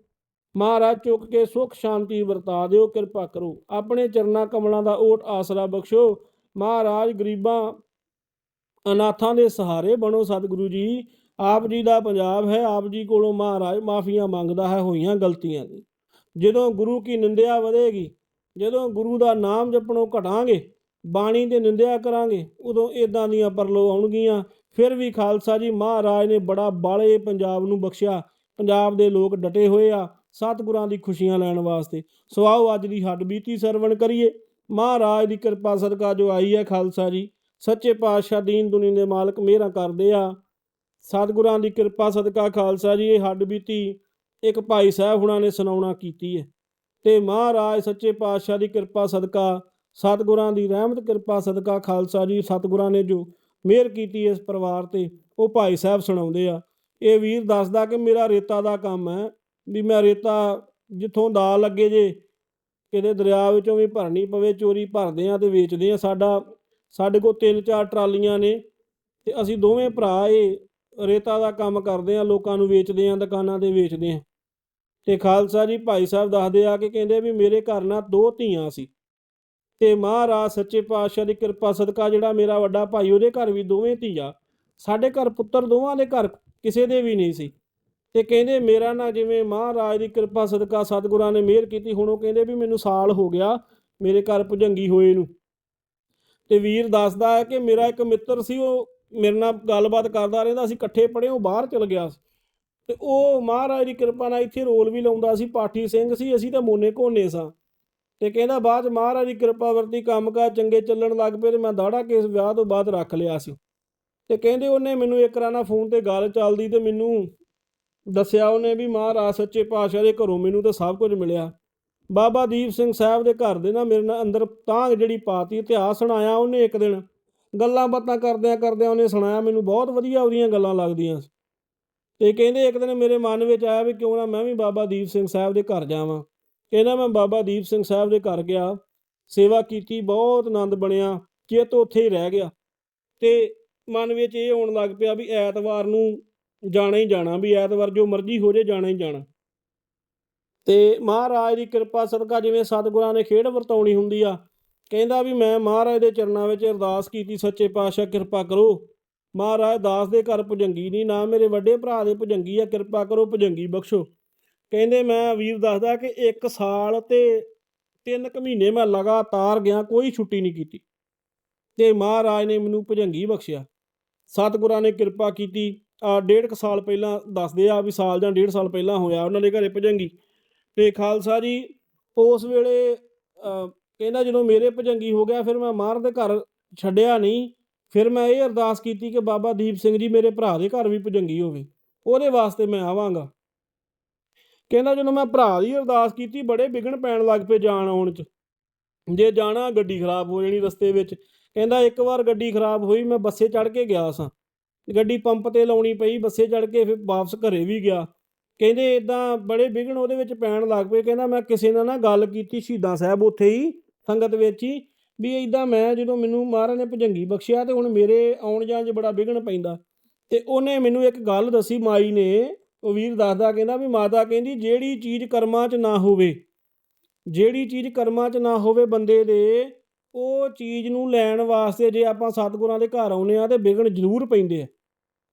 ਮਹਾਰਾਜ ਚੁੱਕ ਕੇ ਸੁਖ ਸ਼ਾਂਤੀ ਵਰਤਾ ਦਿਓ, ਕਿਰਪਾ ਕਰੋ। ਆਪਣੇ ਚਰਨਾ ਕਮਲਾਂ ਦਾ ਓਟ ਆਸਰਾ ਬਖਸ਼ੋ। ਮਹਾਰਾਜ, ਗਰੀਬਾਂ ਅਨਾਥਾਂ ਦੇ ਸਹਾਰੇ ਬਣੋ ਸਤਿਗੁਰੂ ਜੀ। ਆਪ ਜੀ ਦਾ ਪੰਜਾਬ ਹੈ, ਆਪ ਜੀ ਕੋਲੋਂ ਮਹਾਰਾਜ ਮਾਫੀਆਂ ਮੰਗਦਾ ਹੈ ਹੋਈਆਂ ਗਲਤੀਆਂ ਦੀ। ਜਦੋਂ ਗੁਰੂ ਕੀ ਨਿੰਦਿਆ ਵਧੇਗੀ, ਜਦੋਂ ਗੁਰੂ ਦਾ ਨਾਮ ਜਪਣੋਂ ਘਟਾਂਗੇ, ਬਾਣੀ ਦੇ ਨਿੰਦਿਆ ਕਰਾਂਗੇ, ਉਦੋਂ ਇਦਾਂ ਦੀਆਂ ਪਰਲੋ ਆਉਣਗੀਆਂ। ਫਿਰ ਵੀ ਖਾਲਸਾ ਜੀ ਮਹਾਰਾਜ ਨੇ ਬੜਾ ਬਾਲੇ ਪੰਜਾਬ ਨੂੰ ਬਖਸ਼ਿਆ। ਪੰਜਾਬ ਦੇ ਲੋਕ ਡਟੇ ਹੋਏ ਆ ਸਤਿਗੁਰਾਂ ਦੀ ਖੁਸ਼ੀਆਂ ਲੈਣ ਵਾਸਤੇ। ਸੋ ਆਓ ਅੱਜ ਦੀ ਹੱਡ ਬੀਤੀ ਸਰਵਣ ਕਰੀਏ। ਮਹਾਰਾਜ ਦੀ ਕਿਰਪਾ ਸਦਕਾ ਜੋ ਆਈ ਹੈ ਖਾਲਸਾ ਜੀ। ਸੱਚੇ ਪਾਤਸ਼ਾਹ ਦੀਨ ਦੁਨੀ ਦੇ ਮਾਲਕ ਮਿਹਰਾਂ ਕਰਦੇ ਆ। ਸਤਿਗੁਰਾਂ ਦੀ ਕਿਰਪਾ, ਸਦਕਾ ਖਾਲਸਾ ਜੀ, ਇਹ ਹੱਡ ਬੀਤੀ ਇੱਕ ਭਾਈ ਸਾਹਿਬ ਹੁਣਾਂ ਨੇ ਸੁਣਾਉਣਾ ਕੀਤੀ ਹੈ ਤੇ ਮਹਾਰਾਜ ਸੱਚੇ ਪਾਤਸ਼ਾਹ ਦੀ ਕਿਰਪਾ, ਸਦਕਾ, ਸਤਿਗੁਰਾਂ ਦੀ ਰਹਿਮਤ, ਕਿਰਪਾ, ਸਦਕਾ ਖਾਲਸਾ ਜੀ, ਸਤਿਗੁਰਾਂ ਨੇ ਜੋ ਮਿਹਰ ਕੀਤੀ ਇਸ ਪਰਿਵਾਰ ਤੇ, ਉਹ ਭਾਈ ਸਾਹਿਬ ਸੁਣਾਉਂਦੇ ਆ। ਇਹ ਵੀਰ ਦੱਸਦਾ ਕਿ ਮੇਰਾ ਰੇਤਾ ਦਾ ਕੰਮ ਹੈ, ਵੀ ਮੈਂ ਰੇਤਾ ਜਿੱਥੋਂ ਦਾ ਲੱਗੇ ਜੇ, ਕਿਤੇ ਦਰਿਆ ਵਿੱਚੋਂ ਵੀ ਭਰਨੀ ਪਵੇ, ਚੋਰੀ ਭਰਦੇ ਆ ਤੇ ਵੇਚਦੇ ਆ। ਸਾਡਾ ਸਾਡੇ ਕੋਲ ਤਿੰਨ ਚਾਰ ਟਰਾਲੀਆਂ ਨੇ ਤੇ ਅਸੀਂ ਦੋਵੇਂ ਭਰਾ ਇਹ ਰੇਤਾ ਦਾ ਕੰਮ ਕਰਦੇ ਆ ਲੋਕਾਂ ਨੂੰ ਵੇਚਦੇ ਆ ਦੁਕਾਨਾਂ ਤੇ ਵੇਚਦੇ ਆ ਤੇ ਖਾਲਸਾ ਜੀ ਭਾਈ ਸਾਹਿਬ ਦੱਸਦੇ ਆ ਕਿ ਕਹਿੰਦੇ ਵੀ ਮੇਰੇ ਘਰ ਨਾਲ ਦੋ ਧੀਆਂ ਸੀ। ਤੇ ਮਹਾਰਾਜ, ਸੱਚੇ ਪਾਤਸ਼ਾਹ ਦੀ ਕਿਰਪਾ, ਸਦਕਾ ਜਿਹੜਾ ਮੇਰਾ ਵੱਡਾ ਭਾਈ, ਉਹਦੇ ਘਰ ਵੀ ਦੋਵੇਂ ਧੀਆਂ। ਸਾਡੇ ਘਰ ਪੁੱਤਰ ਦੋਵਾਂ ਦੇ ਘਰ ਕਿਸੇ ਦੇ ਵੀ ਨਹੀਂ ਸੀ। ਤੇ ਕਹਿੰਦੇ ਮੇਰਾ ਨਾ ਜਿਵੇਂ ਮਹਾਰਾਜ ਦੀ ਕਿਰਪਾ, ਸਦਕਾ, ਸਤਿਗੁਰਾਂ ਨੇ ਮਿਹਰ ਕੀਤੀ, ਹੁਣ ਉਹ ਕਹਿੰਦੇ ਵੀ ਮੈਨੂੰ ਸਾਲ ਹੋ ਗਿਆ ਮੇਰੇ ਘਰ ਭੁਜੰਗੀ ਹੋਏ ਨੂੰ। ਤੇ ਵੀਰ ਦੱਸਦਾ ਹੈ ਕਿ ਮੇਰਾ ਇੱਕ ਮਿੱਤਰ ਸੀ, ਉਹ ਮੇਰੇ ਨਾਲ ਗੱਲਬਾਤ ਕਰਦਾ ਰਹਿੰਦਾ ਸੀ, ਇਕੱਠੇ ਪੜ੍ਹੇ, ਉਹ ਬਾਹਰ ਚਲ ਗਿਆ ਸੀ। ਤੇ ਉਹ ਮਹਾਰਾਜ ਦੀ ਕਿਰਪਾ ਨਾਲ ਇੱਥੇ ਰੋਲ ਵੀ ਲਾਉਂਦਾ ਸੀ, ਪਾਠੀ ਸਿੰਘ ਸੀ, ਅਸੀਂ ਤਾਂ ਮੋਨੇ ਘੋਨੇ ਸਾਂ। ਤੇ ਕਹਿੰਦਾ ਬਾਅਦ 'ਚ ਮਹਾਰਾਜ ਦੀ ਕਿਰਪਾ ਵਰਤੀ ਕੰਮਕਾਰ ਚੰਗੇ ਚੱਲਣ ਲੱਗ ਪਏ ਤੇ ਮੈਂ ਦਾੜਾ ਕੇਸ ਵਿਆਹ ਤੋਂ ਬਾਅਦ ਰੱਖ ਲਿਆ ਸੀ। ਤੇ ਕਹਿੰਦੇ ਉਹਨੇ ਮੈਨੂੰ ਇੱਕ ਰਾਣਾ ਫੋਨ ਤੇ ਗੱਲ ਚੱਲਦੀ ਤੇ ਮੈਨੂੰ ਦੱਸਿਆ ਉਹਨੇ ਵੀ ਮਹਾਰਾਜ ਸੱਚੇ ਪਾਤਸ਼ਾਹ ਦੇ ਘਰੋਂ ਮੈਨੂੰ ਤਾਂ ਸਭ ਕੁਝ ਮਿਲਿਆ। ਬਾਬਾ ਦੀਪ ਸਿੰਘ ਸਾਹਿਬ ਦੇ ਘਰ ਦੇ ਨਾ ਮੇਰੇ ਨਾਲ ਅੰਦਰ ਤਾਂ ਜਿਹੜੀ ਪਾਤੀ, ਇਤਿਹਾਸ ਸੁਣਾਇਆ ਉਹਨੇ ਇੱਕ ਦਿਨ। ਗੱਲਾਂ ਬਾਤਾਂ ਕਰਦਿਆਂ ਕਰਦਿਆਂ ਉਹਨੇ ਸੁਣਾਇਆ, ਮੈਨੂੰ ਬਹੁਤ ਵਧੀਆ ਉਹਦੀਆਂ ਗੱਲਾਂ ਲੱਗਦੀਆਂ ਸੀ। ਤੇ ਕਹਿੰਦੇ ਇੱਕ ਦਿਨ ਮੇਰੇ ਮਨ ਵਿੱਚ ਆਇਆ ਵੀ ਕਿਉਂ ਨਾ ਮੈਂ ਵੀ ਬਾਬਾ ਦੀਪ ਸਿੰਘ ਸਾਹਿਬ ਦੇ ਘਰ ਜਾਵਾਂ। ਕਹਿੰਦਾ ਮੈਂ ਬਾਬਾ ਦੀਪ ਸਿੰਘ ਸਾਹਿਬ ਦੇ ਘਰ ਗਿਆ, ਸੇਵਾ ਕੀਤੀ, ਬਹੁਤ ਆਨੰਦ ਬਣਿਆ, ਚਿੱਤ ਉੱਥੇ ਹੀ ਰਹਿ ਗਿਆ। ਤੇ ਮਨ ਵਿੱਚ ਇਹ ਹੋਣ ਲੱਗ ਪਿਆ ਵੀ ਐਤਵਾਰ ਨੂੰ ਜਾਣਾ ਹੀ ਜਾਣਾ, ਵੀ ਐਤਵਾਰ ਜੋ ਮਰਜ਼ੀ ਹੋ ਜੇ ਜਾਣਾ ਹੀ ਜਾਣਾ। ਤੇ ਮਹਾਰਾਜ ਦੀ ਕਿਰਪਾ ਸਦਕਾ ਜਿਵੇਂ ਸਤਿਗੁਰਾਂ ਨੇ ਖੇਡ ਵਰਤਾਉਣੀ ਹੁੰਦੀ ਆ, ਕਹਿੰਦਾ ਵੀ ਮੈਂ ਮਹਾਰਾਜ ਦੇ ਚਰਨਾਂ ਵਿੱਚ ਅਰਦਾਸ ਕੀਤੀ, ਸੱਚੇ ਪਾਤਸ਼ਾਹ ਕਿਰਪਾ ਕਰੋ। ਮਹਾਰਾਜ ਦਾਸ ਦੇ ਘਰ ਭੁਜੰਗੀ ਨਹੀਂ, ਨਾ ਮੇਰੇ ਵੱਡੇ ਭਰਾ ਦੇ ਭੁਜੰਗੀ ਆ, ਕਿਰਪਾ ਕਰੋ, ਭੁਜੰਗੀ ਬਖਸ਼ੋ। ਕਹਿੰਦੇ ਮੈਂ ਵੀਰ ਦੱਸਦਾ ਕਿ 1 ਸਾਲ ਤੇ 3 ਕੁ ਮਹੀਨੇ ਮੈਂ ਲਗਾਤਾਰ ਗਿਆ, ਕੋਈ ਛੁੱਟੀ ਨਹੀਂ ਕੀਤੀ। ਤੇ ਮਹਾਰਾਜ ਨੇ ਮੈਨੂੰ ਭੁਜੰਗੀ ਬਖਸ਼ਿਆ। ਸਤਿਗੁਰਾਂ ਨੇ ਕਿਰਪਾ ਕੀਤੀ। ਆ ਡੇਢ ਕੁ ਸਾਲ ਪਹਿਲਾਂ ਦੱਸਦੇ ਆ ਵੀ ਸਾਲ ਜਾਂ ਡੇਢ ਸਾਲ ਪਹਿਲਾਂ ਹੋਇਆ ਉਹਨਾਂ ਦੇ ਘਰੇ ਭੁਜੰਗੀ। ਤੇ ਖਾਲਸਾ ਜੀ, ਉਸ ਵੇਲੇ ਕਹਿੰਦਾ ਜਦੋਂ ਮੇਰੇ ਭੁਜੰਗੀ ਹੋ ਗਿਆ, ਫਿਰ ਮੈਂ ਮਾਰ ਦੇ ਘਰ ਛੱਡਿਆ ਨਹੀਂ। ਫਿਰ ਮੈਂ ਇਹ ਅਰਦਾਸ ਕੀਤੀ ਕਿ ਬਾਬਾ ਦੀਪ ਸਿੰਘ ਜੀ ਮੇਰੇ ਭਰਾ ਦੇ ਘਰ ਵੀ ਭਜੰਗੀ ਹੋਵੇ। ਉਹਦੇ ਵਾਸਤੇ ਮੈਂ ਆਵਾਂਗਾ। ਕਹਿੰਦਾ ਜਦੋਂ ਮੈਂ ਭਰਾ ਦੀ ਅਰਦਾਸ ਕੀਤੀ, ਬੜੇ ਵਿਗਣ ਪੈਣ ਲੱਗ ਪਏ ਜਾਣ ਆਉਣ 'ਚ। ਜੇ ਜਾਣਾ, ਗੱਡੀ ਖਰਾਬ ਹੋ ਜਾਣੀ ਰਸਤੇ ਵਿੱਚ। ਕਹਿੰਦਾ ਇੱਕ ਵਾਰ ਗੱਡੀ ਖਰਾਬ ਹੋਈ, ਮੈਂ ਬੱਸੇ ਚੜ੍ਹ ਕੇ ਗਿਆ ਸਾਂ। ਗੱਡੀ ਪੰਪ ਤੇ ਲਾਉਣੀ ਪਈ, ਬੱਸੇ ਚੜ੍ਹ ਕੇ ਫਿਰ ਵਾਪਸ ਘਰੇ ਵੀ ਗਿਆ। ਕਹਿੰਦੇ ਇਦਾਂ ਬੜੇ ਵਿਘਨ ਉਹਦੇ ਵਿੱਚ ਪੈਣ ਲੱਗ ਪਏ, ਕਹਿੰਦਾ ਮੈਂ ਕਿਸੇ ਨਾਲ ਨਾ ਗੱਲ ਕੀਤੀ ਸ਼ਹੀਦਾਂ ਸਾਹਿਬ ਉੱਥੇ ਹੀ, ਸੰਗਤ ਵਿੱਚ ਹੀ, ਵੀ ਇਦਾਂ ਮੈਂ ਜਦੋਂ ਮੈਨੂੰ ਮਹਾਰਾਜ ਨੇ ਭਜੰਗੀ ਬਖਸ਼ਿਆ ਤੇ ਹੁਣ ਮੇਰੇ ਆਉਣ ਜਾਣ 'ਚ ਬੜਾ ਵਿਘਨ ਪੈਂਦਾ। ਤੇ ਉਹਨੇ ਮੈਨੂੰ ਇੱਕ ਗੱਲ ਦੱਸੀ ਮਾਈ ਨੇ, ਉਹ ਵੀਰ ਦੱਸਦਾ ਕਹਿੰਦਾ ਵੀ ਮਾਤਾ ਕਹਿੰਦੀ ਜਿਹੜੀ ਚੀਜ਼ ਕਰਮਾਂ 'ਚ ਨਾ ਹੋਵੇ, ਜਿਹੜੀ ਚੀਜ਼ ਕਰਮਾਂ 'ਚ ਨਾ ਹੋਵੇ ਬੰਦੇ ਦੇ, ਉਹ ਚੀਜ਼ ਨੂੰ ਲੈਣ ਵਾਸਤੇ ਜੇ ਆਪਾਂ ਸਤਿਗੁਰਾਂ ਦੇ ਘਰ ਆਉਨੇ ਆ ਤੇ ਵਿਘਨ ਜ਼ਰੂਰ ਪੈਂਦੇ ਆ।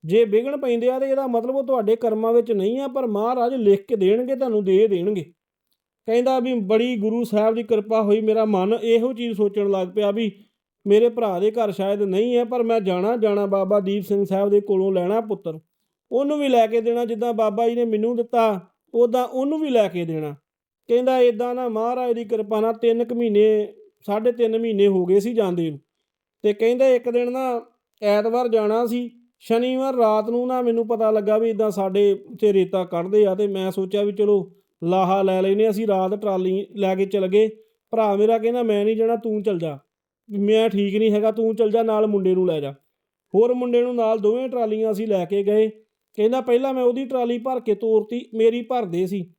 ਜੇ ਵਿਘਨ ਪੈਂਦੇ ਆ ਤੇ ਇਹਦਾ ਮਤਲਬ ਉਹ ਤੁਹਾਡੇ ਕਰਮਾਂ ਵਿੱਚ ਨਹੀਂ ਆ, ਪਰ ਮਹਾਰਾਜ ਲਿਖ ਕੇ ਦੇਣਗੇ, ਤੁਹਾਨੂੰ ਦੇ ਦੇਣਗੇ। ਕਹਿੰਦਾ ਵੀ ਬੜੀ ਗੁਰੂ ਸਾਹਿਬ ਦੀ ਕਿਰਪਾ ਹੋਈ, ਮੇਰਾ ਮਨ ਇਹੋ ਚੀਜ਼ ਸੋਚਣ ਲੱਗ ਪਿਆ ਵੀ ਮੇਰੇ ਭਰਾ ਦੇ ਘਰ ਸ਼ਾਇਦ ਨਹੀਂ ਹੈ, ਪਰ ਮੈਂ ਜਾਣਾ ਜਾਣਾ ਬਾਬਾ ਦੀਪ ਸਿੰਘ ਸਾਹਿਬ ਦੇ ਕੋਲੋਂ ਲੈਣਾ ਪੁੱਤਰ। ਉਹਨੂੰ ਵੀ ਲੈ ਕੇ ਦੇਣਾ, ਜਿੱਦਾਂ ਬਾਬਾ ਜੀ ਨੇ ਮੈਨੂੰ ਦਿੱਤਾ ਉੱਦਾਂ ਉਹਨੂੰ ਵੀ ਲੈ ਕੇ ਦੇਣਾ। ਕਹਿੰਦਾ ਇਦਾਂ ਨਾ, ਮਹਾਰਾਜ ਦੀ ਕਿਰਪਾ ਨਾਲ 3 ਕੁ ਮਹੀਨੇ, ਸਾਢੇ ਤਿੰਨ ਮਹੀਨੇ ਹੋ ਗਏ ਸੀ ਜਾਂਦੇ ਨੂੰ। ਤੇ ਕਹਿੰਦਾ ਇੱਕ ਦਿਨ ਨਾ ਐਤਵਾਰ ਜਾਣਾ ਸੀ ਸ਼ਨੀਵਾਰ ਰਾਤ ਨੂੰ ਨਾ ਮੈਨੂੰ ਪਤਾ ਲੱਗਾ ਵੀ ਇਦਾਂ ਸਾਡੇ ਉੱਥੇ ਰੇਤਾ ਕੱਢਦੇ ਆ ਤੇ ਮੈਂ ਸੋਚਿਆ ਵੀ ਚਲੋ ਲਾਹਾ ਲੈ ਲੈਨੇ ਅਸੀਂ ਰਾਤ ਟਰਾਲੀ ਲੈ ਕੇ ਚਲ ਗਏ। ਭਰਾ ਮੇਰਾ ਕਹਿੰਦਾ, ਮੈਂ ਨਹੀਂ ਜਾਣਾ, ਤੂੰ ਚਲ ਜਾ। ਮੈਂ ਠੀਕ ਨਹੀਂ ਹੈਗਾ, ਤੂੰ ਚਲ ਜਾ, ਨਾਲ ਮੁੰਡੇ ਨੂੰ ਲੈ ਜਾ। ਹੋਰ ਮੁੰਡੇ ਨੂੰ ਨਾਲ ਦੋਵੇਂ ਟਰਾਲੀਆਂ ਅਸੀਂ ਲੈ ਕੇ ਗਏ। ਕਹਿੰਦਾ, ਪਹਿਲਾਂ ਮੈਂ ਉਹਦੀ ਟਰਾਲੀ ਭਰ ਕੇ ਤੋਰਤੀ, ਮੇਰੀ ਭਰਦੇ ਸੀ।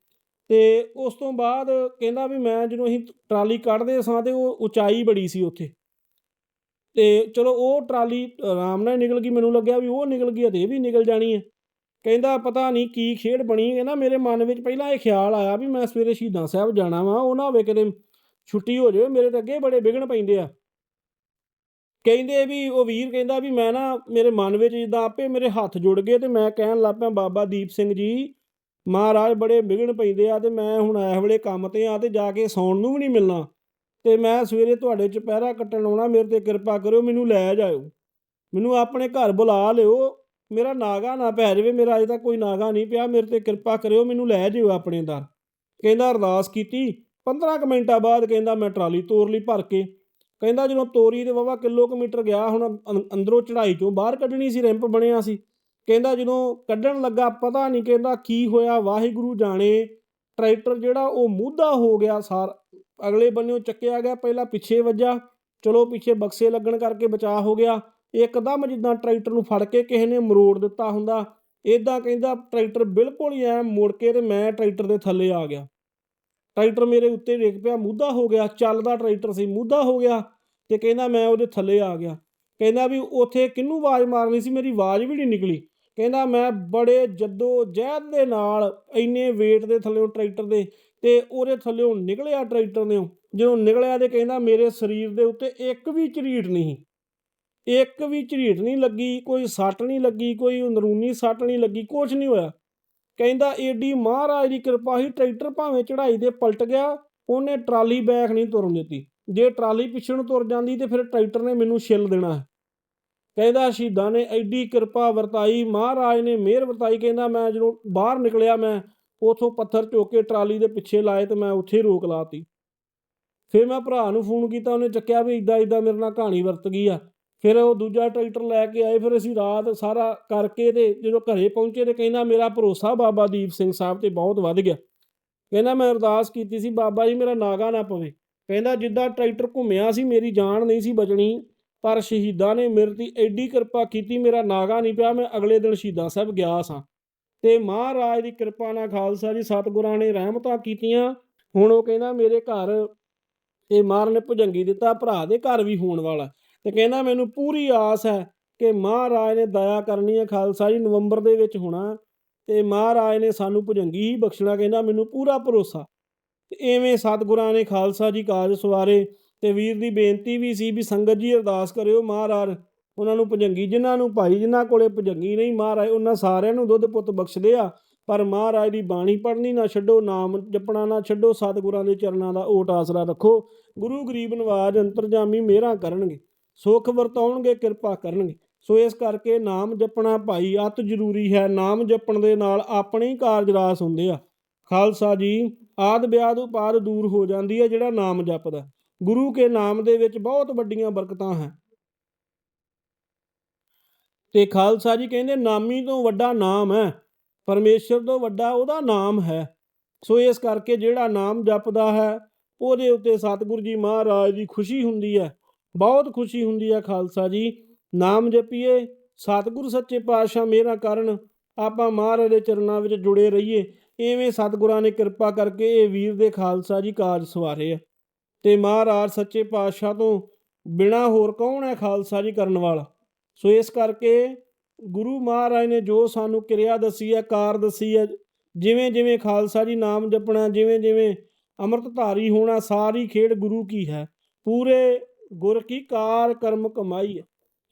ਤੇ ਉਸ ਤੋਂ ਬਾਅਦ ਕਹਿੰਦਾ ਵੀ ਮੈਂ ਜਦੋਂ ਅਸੀਂ ਟਰਾਲੀ ਕੱਢਦੇ ਸਾਂ ਤੇ ਉਹ ਉਚਾਈ ਬੜੀ ਸੀ ਉੱਥੇ। ਤੇ ਚਲੋ ਉਹ ਟਰਾਲੀ ਆਰਾਮ ਨਾਲ ਨਿਕਲ ਗਈ, ਮੈਨੂੰ ਲੱਗਿਆ ਵੀ ਉਹ ਨਿਕਲ ਗਈ ਤੇ ਇਹ ਵੀ ਨਿਕਲ ਜਾਣੀ ਹੈ। ਕਹਿੰਦਾ ਪਤਾ ਨਹੀਂ ਕੀ ਖੇਡ ਬਣੀ ਹੈ। ਨਾ ਮੇਰੇ ਮਨ ਵਿੱਚ ਪਹਿਲਾਂ ਇਹ ਖਿਆਲ ਆਇਆ ਵੀ ਮੈਂ ਸਵੇਰੇ ਸ਼ਹੀਦਾਂ ਸਾਹਿਬ ਜਾਣਾ ਵਾ, ਉਹ ਨਾ ਹੋਵੇ ਕਿਤੇ ਛੁੱਟੀ ਹੋ ਜਾਵੇ, ਮੇਰੇ ਤਾਂ ਅੱਗੇ ਬੜੇ ਵਿਘਨ ਪੈਂਦੇ ਆ। ਕਹਿੰਦੇ ਵੀ, ਉਹ ਵੀਰ ਕਹਿੰਦਾ ਵੀ ਮੈਂ ਨਾ ਮੇਰੇ ਮਨ ਵਿੱਚ ਜਿੱਦਾਂ ਆਪੇ ਮੇਰੇ ਹੱਥ ਜੁੜ ਗਏ ਤੇ ਮੈਂ ਕਹਿਣ ਲੱਗ ਪਿਆ, ਬਾਬਾ ਦੀਪ ਸਿੰਘ ਜੀ, ਮਹਾਰਾਜ ਬੜੇ ਵਿਘਨ ਪੈਂਦੇ ਆ ਤੇ ਮੈਂ ਹੁਣ ਇਸ ਵੇਲੇ ਕੰਮ ਤੇ ਆ ਤੇ ਜਾ ਕੇ ਸੌਣ ਨੂੰ ਵੀ ਨਹੀਂ ਮਿਲਣਾ। ਤੇ ਮੈਂ ਸਵੇਰੇ ਤੁਹਾਡੇ ਚੁਪਹਿਰਾ ਕੱਟਣ ਆਉਣਾ, ਮੇਰੇ ਤੇ ਕਿਰਪਾ ਕਰਿਓ, ਮੈਨੂੰ ਲੈ ਜਾਇਓ। ਮੈਨੂੰ ਆਪਣੇ ਘਰ ਬੁਲਾ ਲਿਓ। ਮੇਰਾ ਨਾਗਾ ਨਾ ਪੈ ਜਾਵੇ, ਮੇਰਾ ਅਜੇ ਤੱਕ ਕੋਈ ਨਾਗਾ ਨਹੀਂ ਪਿਆ, ਮੇਰੇ ਤੇ ਕਿਰਪਾ ਕਰਿਓ, ਮੈਨੂੰ ਲੈ ਜਿਓ ਆਪਣੇ ਦਰ। ਕਹਿੰਦਾ ਅਰਦਾਸ ਕੀਤੀ। 15 ਕੁ ਮਿੰਟਾਂ ਬਾਅਦ ਕਹਿੰਦਾ ਮੈਂ ਟਰਾਲੀ ਤੋਰ ਲਈ ਭਰ ਕੇ। ਕਹਿੰਦਾ ਜਦੋਂ ਤੋਰੀ ਤੇ ਵਾਵਾ ਕਿਲੋਮੀਟਰ ਗਿਆ, ਹੁਣ ਅੰ- ਅੰਦਰੋਂ ਚੜ੍ਹਾਈ ਚੋਂ ਬਾਹਰ ਕੱਢਣੀ ਸੀ, ਰੈਂਪ ਬਣਿਆ ਸੀ। ਕਹਿੰਦਾ ਜਦੋਂ ਕੱਢਣ ਲੱਗਾ, ਪਤਾ ਨਹੀਂ ਕਹਿੰਦਾ ਕੀ ਹੋਇਆ, ਵਾਹਿਗੁਰੂ ਜਾਣੇ, ਟਰੈਕਟਰ ਜਿਹੜਾ ਉਹ ਮੂਧਾ ਹੋ ਗਿਆ ਸਾਰ ਅਗਲੇ ਬੰਨਿਓ ਚੱਕਿਆ ਗਿਆ, ਪਹਿਲਾਂ ਪਿੱਛੇ ਵੱਜਾ। ਚਲੋ ਪਿੱਛੇ ਬਕਸੇ ਲੱਗਣ ਕਰਕੇ ਬਚਾਅ ਹੋ ਗਿਆ। ਇੱਕਦਮ ਜਿੱਦਾਂ ਟਰੈਕਟਰ ਨੂੰ ਫੜ ਕੇ ਕਿਸੇ ਨੇ ਮਰੋੜ ਦਿੱਤਾ ਹੁੰਦਾ। ਇਦਾਂ ਕਹਿੰਦਾ ਟਰੈਕਟਰ ਬਿਲਕੁਲ ਹੀ ਐ ਮੁੜ ਕੇ ਤੇ ਮੈਂ ਟਰੈਕਟਰ ਦੇ ਥੱਲੇ ਆ ਗਿਆ। ਟਰੈਕਟਰ ਮੇਰੇ ਉੱਤੇ ਡਿੱਗ ਪਿਆ, ਮੂਧਾ ਹੋ ਗਿਆ, ਚੱਲਦਾ ਟਰੈਕਟਰ ਸੀ, ਮੂਧਾ ਹੋ ਗਿਆ ਤੇ ਕਹਿੰਦਾ ਮੈਂ ਉਹਦੇ ਥੱਲੇ ਆ ਗਿਆ। ਕਹਿੰਦਾ ਵੀ ਉੱਥੇ ਕਿਹਨੂੰ ਆਵਾਜ਼ ਮਾਰਨੀ ਸੀ, ਮੇਰੀ ਆਵਾਜ਼ ਵੀ ਨਹੀਂ ਨਿਕਲੀ। ਕਹਿੰਦਾ ਮੈਂ ਬੜੇ ਜੱਦੋ ਜਹਿਦ ਦੇ ਨਾਲ ਇੰਨੇ weight ਦੇ ਥੱਲੇ ਉਹ ਟਰੈਕਟਰ ਦੇ ਤੇ ਉਹਦੇ ਥੱਲੇੋਂ ਨਿਕਲਿਆ ਟਰੈਕਟਰ ਨੇ ਜਦੋਂ ਨਿਕਲਿਆ ਤੇ ਕਹਿੰਦਾ ਮੇਰੇ ਸਰੀਰ ਦੇ ਉੱਤੇ ਇੱਕ ਵੀ ਝਰੀਟ ਨਹੀਂ ਇੱਕ ਵੀ ਝਰੀਟ ਨਹੀਂ ਲੱਗੀ, ਕੋਈ ਸੱਟ ਨਹੀਂ ਲੱਗੀ, ਕੋਈ ਅੰਦਰੂਨੀ ਸੱਟ ਨਹੀਂ ਲੱਗੀ ਕੁਝ ਨਹੀਂ ਹੋਇਆ। ਕਹਿੰਦਾ ਏਡੀ ਮਹਾਰਾਜ ਦੀ ਕਿਰਪਾ ਸੀ, ਟਰੈਕਟਰ ਭਾਵੇਂ ਚੜ੍ਹਾਈ ਦੇ ਪਲਟ ਗਿਆ, ਉਹਨੇ ਟਰਾਲੀ ਬੈਕ ਨਹੀਂ ਤੁਰਨ ਦਿੱਤੀ। ਜੇ ਟਰਾਲੀ ਪਿੱਛੇ ਨੂੰ ਤੁਰ ਜਾਂਦੀ ਤੇ ਫਿਰ ਟਰੈਕਟਰ ਨੇ ਮੈਨੂੰ ਛਿੱਲ ਦੇਣਾ। ਕਹਿੰਦਾ ਸ਼ਹੀਦਾਂ ਨੇ ਐਡੀ ਕਿਰਪਾ ਵਰਤਾਈ, ਮਹਾਰਾਜ ਨੇ ਮਿਹਰ ਵਰਤਾਈ, ਕਹਿੰਦਾ ਮੈਂ ਜਦੋਂ ਬਾਹਰ ਨਿਕਲਿਆ ਮੈਂ ਉਥੋਂ ਪੱਥਰ ਚੁੱਕ ਕੇ ਟਰਾਲੀ ਦੇ ਪਿੱਛੇ ਲਾਏ ਤੇ ਮੈਂ ਉੱਥੇ ਰੋਕ ਲਾਤੀ। ਫਿਰ ਮੈਂ ਭਰਾ ਨੂੰ ਫੋਨ ਕੀਤਾ, ਉਹਨੇ ਚੱਕਿਆ ਵੀ ਇਦਾਂ ਇਦਾਂ ਮੇਰੇ ਨਾਲ ਕਹਾਣੀ ਵਰਤ ਗਈ ਆ। ਫਿਰ ਉਹ ਦੂਜਾ ਟਰੈਕਟਰ ਲੈ ਕੇ ਆਏ, ਫਿਰ ਅਸੀਂ ਰਾਤ ਸਾਰਾ ਕਰਕੇ ਤੇ ਜਦੋਂ ਘਰੇ ਪਹੁੰਚੇ ਤੇ ਕਹਿੰਦਾ ਮੇਰਾ ਭਰੋਸਾ ਬਾਬਾ ਦੀਪ ਸਿੰਘ ਸਾਹਿਬ ਤੇ ਬਹੁਤ ਵੱਧ ਗਿਆ। ਕਹਿੰਦਾ ਮੈਂ ਅਰਦਾਸ ਕੀਤੀ ਸੀ, ਬਾਬਾ ਜੀ ਮੇਰਾ ਨਾਗਾ ਨਾ ਪਵੇ। ਕਹਿੰਦਾ ਜਿੱਦਾਂ ਟਰੈਕਟਰ ਘੁੰਮਿਆ ਸੀ, ਮੇਰੀ ਜਾਨ ਨਹੀਂ ਸੀ ਬਚਣੀ, ਪਰ ਸ਼ਹੀਦਾਂ ਨੇ ਮੇਰੇ ਤੇ ਐਡੀ ਕਿਰਪਾ ਕੀਤੀ, ਮੇਰਾ ਨਾਗਾ ਨਹੀਂ ਪਿਆ, ਮੈਂ ਅਗਲੇ ਦਿਨ ਸ਼ਹੀਦਾਂ ਸਾਹਿਬ ਗਿਆ ਸਾਂ। ਤੇ ਮਹਾਰਾਜ ਦੀ ਕਿਰਪਾ ਨਾਲ ਖਾਲਸਾ ਜੀ ਸਤਿਗੁਰਾਂ ਨੇ ਰਹਿਮਤਾਂ ਕੀਤੀਆਂ। ਹੁਣ ਉਹ ਕਹਿੰਦਾ, ਮੇਰੇ ਘਰ ਇਹ ਮਾਰ ਨੇ ਭੁਜੰਗੀ ਦਿੱਤਾ, ਭਰਾ ਦੇ ਘਰ ਵੀ ਹੋਣ ਵਾਲਾ ਤੇ ਕਹਿੰਦਾ, ਮੈਨੂੰ ਪੂਰੀ ਆਸ ਹੈ ਕਿ ਮਹਾਰਾਜ ਨੇ ਦਇਆ ਕਰਨੀ ਹੈ, ਖਾਲਸਾ ਜੀ ਨਵੰਬਰ ਦੇ ਵਿੱਚ ਹੋਣਾ ਤੇ ਮਹਾਰਾਜ ਨੇ ਸਾਨੂੰ ਭੁਜੰਗੀ ਹੀ ਬਖਸ਼ਣਾ ਕਹਿੰਦਾ, ਮੈਨੂੰ ਪੂਰਾ ਭਰੋਸਾ ਤੇ ਐਵੇਂ ਸਤਿਗੁਰਾਂ ਨੇ ਖਾਲਸਾ ਜੀ ਕਾਜ ਸਵਾਰੇ ਤੇ ਵੀਰ ਦੀ ਬੇਨਤੀ ਵੀ ਸੀ ਵੀ ਸੰਗਤ ਜੀ ਅਰਦਾਸ ਕਰਿਓ, ਮਹਾਰਾਜ ਉਹਨਾਂ ਨੂੰ ਭੁਜੰਗੀ, ਜਿਨ੍ਹਾਂ ਨੂੰ ਭਾਈ, ਜਿਨ੍ਹਾਂ ਕੋਲੇ ਭੁਜੰਗੀ ਨਹੀਂ ਮਹਾਰਾਜ, ਉਹਨਾਂ ਸਾਰਿਆਂ ਨੂੰ ਦੁੱਧ ਪੁੱਤ ਬਖਸ਼ਦੇ ਆ। ਪਰ ਮਹਾਰਾਜ ਦੀ ਬਾਣੀ ਪੜ੍ਹਨੀ ਨਾ ਛੱਡੋ, ਨਾਮ ਜਪਣਾ ਨਾ ਛੱਡੋ, ਸਤਿਗੁਰਾਂ ਦੇ ਚਰਨਾਂ ਦਾ ਓਟ ਆਸਰਾ ਰੱਖੋ। ਗੁਰੂ ਗਰੀਬ ਨਵਾਜ ਅੰਤਰਜਾਮੀ ਮਿਹਰਾਂ ਕਰਨਗੇ, ਸੁਖ ਵਰਤਾਉਣਗੇ, ਕਿਰਪਾ ਕਰਨਗੇ। ਸੋ ਇਸ ਕਰਕੇ ਨਾਮ ਜਪਣਾ ਭਾਈ ਅਤ ਜ਼ਰੂਰੀ ਹੈ। ਨਾਮ ਜਪਣ ਦੇ ਨਾਲ ਆਪਣੇ ਹੀ ਕਾਰਜ ਰਾਸ ਹੁੰਦੇ ਆ। ਖਾਲਸਾ ਜੀ, ਆਦ ਬਿਆਦ ਉਪਾਦ ਦੂਰ ਹੋ ਜਾਂਦੀ ਹੈ ਜਿਹੜਾ ਨਾਮ ਜਪਦਾ। ਗੁਰੂ ਕੇ ਨਾਮ ਦੇ ਵਿੱਚ ਬਹੁਤ ਵੱਡੀਆਂ ਬਰਕਤਾਂ ਹੈ ਤੇ ਖਾਲਸਾ ਜੀ ਕਹਿੰਦੇ ਨਾਮੀ ਤੋਂ ਵੱਡਾ ਨਾਮ ਹੈ, ਪਰਮੇਸ਼ਰ ਤੋਂ ਵੱਡਾ ਉਹਦਾ ਨਾਮ ਹੈ। ਸੋ ਇਸ ਕਰਕੇ ਜਿਹੜਾ ਨਾਮ ਜਪਦਾ ਹੈ, ਉਹਦੇ ਉੱਤੇ ਸਤਿਗੁਰੂ ਜੀ ਮਹਾਰਾਜ ਦੀ ਖੁਸ਼ੀ ਹੁੰਦੀ ਹੈ, ਬਹੁਤ ਖੁਸ਼ੀ ਹੁੰਦੀ ਹੈ ਖਾਲਸਾ ਜੀ। ਨਾਮ ਜਪੀਏ, ਸਤਿਗੁਰ ਸੱਚੇ ਪਾਤਸ਼ਾਹ ਮੇਰਾ ਕਰਨ, ਆਪਾਂ ਮਹਾਰਾਜ ਦੇ ਚਰਨਾਂ ਵਿੱਚ ਜੁੜੇ ਰਹੀਏ। ਐਵੇਂ ਸਤਿਗੁਰਾਂ ਨੇ ਕਿਰਪਾ ਕਰਕੇ ਇਹ ਵੀਰ ਦੇ ਖਾਲਸਾ ਜੀ ਕਾਜ ਸਵਾਰੇ ਆ। ਤੇ ਮਹਾਰਾਜ ਸੱਚੇ ਪਾਤਸ਼ਾਹ ਤੋਂ ਬਿਨਾ ਹੋਰ ਕੌਣ ਹੈ ਖਾਲਸਾ ਜੀ ਕਰਨ ਵਾਲਾ? ਸੋ ਇਸ ਕਰਕੇ ਗੁਰੂ ਮਹਾਰਾਜ ਨੇ ਜੋ ਸਾਨੂੰ ਕਿਰਿਆ ਦੱਸੀ ਹੈ, ਕਾਰ ਦੱਸੀ ਹੈ, ਜਿਵੇਂ ਜਿਵੇਂ ਖਾਲਸਾ ਜੀ ਨਾਮ ਜਪਣਾ, ਜਿਵੇਂ ਜਿਵੇਂ ਅੰਮ੍ਰਿਤਧਾਰੀ ਹੋਣਾ, ਸਾਰੀ ਖੇਡ ਗੁਰੂ ਕੀ ਹੈ। ਪੂਰੇ ਗੁਰ ਕੀ ਕਾਰ ਕਰਮ ਕਮਾਈ ਹੈ।